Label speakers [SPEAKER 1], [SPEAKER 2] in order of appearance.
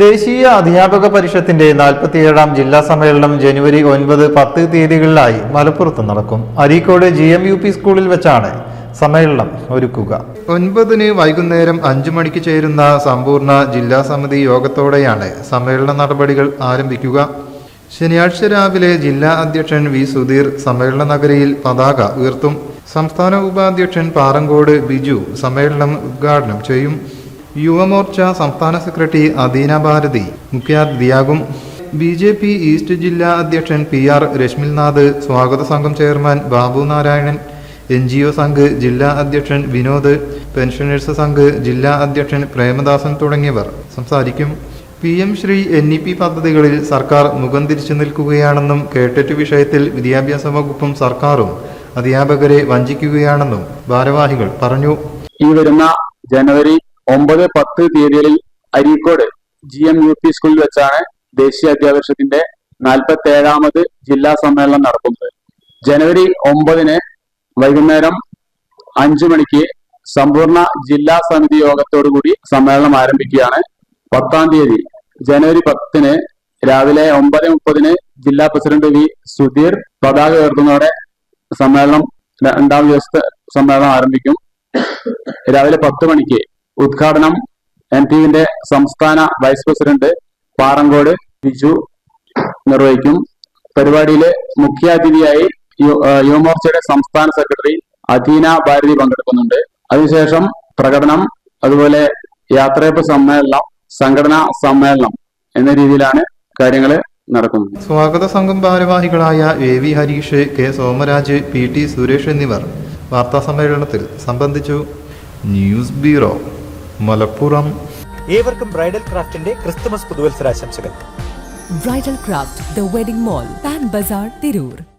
[SPEAKER 1] ദേശീയ അധ്യാപക പരിഷത്തിന്റെ നാൽപ്പത്തിയേഴാം ജില്ലാ സമ്മേളനം ജനുവരി ഒൻപത് പത്ത് തീയതികളിലായി മലപ്പുറത്ത് നടക്കും. Areekode G M U P സ്കൂളിൽ വെച്ചാണ് സമ്മേളനം ഒരുക്കുക. ഒൻപതിന് വൈകുന്നേരം അഞ്ചു മണിക്ക് ചേരുന്ന സമ്പൂർണ ജില്ലാ സമിതി യോഗത്തോടെയാണ് സമ്മേളന നടപടികൾ ആരംഭിക്കുക. ശനിയാഴ്ച രാവിലെ ജില്ലാ അധ്യക്ഷൻ വി സുധീർ സമ്മേളന നഗരിയിൽ പതാക ഉയർത്തും. സംസ്ഥാന ഉപാധ്യക്ഷൻ പാറങ്കോട് ബിജു സമ്മേളനം ഉദ്ഘാടനം ചെയ്യും. യുവമോർച്ച സംസ്ഥാന സെക്രട്ടറി അദീന ഭാരതി മുഖ്യാതിഥിയാകും ബി ജെ പി ഈസ്റ്റ് ജില്ലാ അധ്യക്ഷൻ പി ആർ രശ്മിൽനാഥ് സ്വാഗത സംഘം chairman Babu Narayanan N G O Sangh ജില്ലാ അധ്യക്ഷൻ വിനോദ് പെൻഷനേഴ്സ് സംഘ് ജില്ലാ അധ്യക്ഷൻ പ്രേമദാസൻ തുടങ്ങിയവർ സംസാരിക്കും. P M Shri N E P പദ്ധതികളിൽ സർക്കാർ മുഖം തിരിച്ചു നിൽക്കുകയാണെന്നും കേട്ടറ്റ് വിഷയത്തിൽ വിദ്യാഭ്യാസ വകുപ്പും സർക്കാരും അധ്യാപകരെ വഞ്ചിക്കുകയാണെന്നും ഭാരവാഹികൾ പറഞ്ഞു.
[SPEAKER 2] ഈ വരുന്ന ജനുവരി ഒമ്പത് പത്ത് തീയതികളിൽ Areekode G M U P സ്കൂളിൽ വെച്ചാണ് ദേശീയ അധ്യാപകത്തിന്റെ നാൽപ്പത്തി ഏഴാമത് ജില്ലാ സമ്മേളനം നടക്കുന്നത്. ജനുവരി ഒമ്പതിന് വൈകുന്നേരം അഞ്ചു മണിക്ക് സമ്പൂർണ ജില്ലാ സമിതി യോഗത്തോടുകൂടി സമ്മേളനം ആരംഭിക്കുകയാണ്. പത്താം തീയതി ജനുവരി പത്തിന് രാവിലെ ഒമ്പത് മുപ്പതിന് ജില്ലാ പ്രസിഡന്റ് വി സുധീർ പതാക ഉയർത്തുന്നതോടെ സമ്മേളനം രണ്ടാം ദിവസത്തെ സമ്മേളനം ആരംഭിക്കും. രാവിലെ പത്ത് മണിക്ക് ഉദ്ഘാടനം എൻ ടി യുവിന്റെ സംസ്ഥാന വൈസ് പ്രസിഡന്റ് പാറങ്കോട് ബിജു നിർവഹിക്കും. പരിപാടിയിലെ മുഖ്യാതിഥിയായി യുവമോർച്ചയുടെ സംസ്ഥാന സെക്രട്ടറി അധീന ഭാരതി പങ്കെടുക്കുന്നുണ്ട്. അതിനുശേഷം പ്രകടനം അതുപോലെ യാത്രയപ്പ് സമ്മേളനം സംഘടനാ സമ്മേളനം എന്ന രീതിയിലാണ് കാര്യങ്ങൾ നടക്കുന്നത്.
[SPEAKER 1] സ്വാഗത സംഘം ഭാരവാഹികളായ A V Harish K Somaraj P T Suresh എന്നിവർ വാർത്താ സമ്മേളനത്തിൽ സംബന്ധിച്ചു. News bureau. മലപ്പുറം
[SPEAKER 3] ഏവർക്കും ബ്രൈഡൽ ക്രാഫ്റ്റിന്റെ ക്രിസ്തുമസ് പുതുവത്സരാശംസകൾ
[SPEAKER 4] Bridal Craft, The Wedding Mall, Pan Bazaar, Tirur.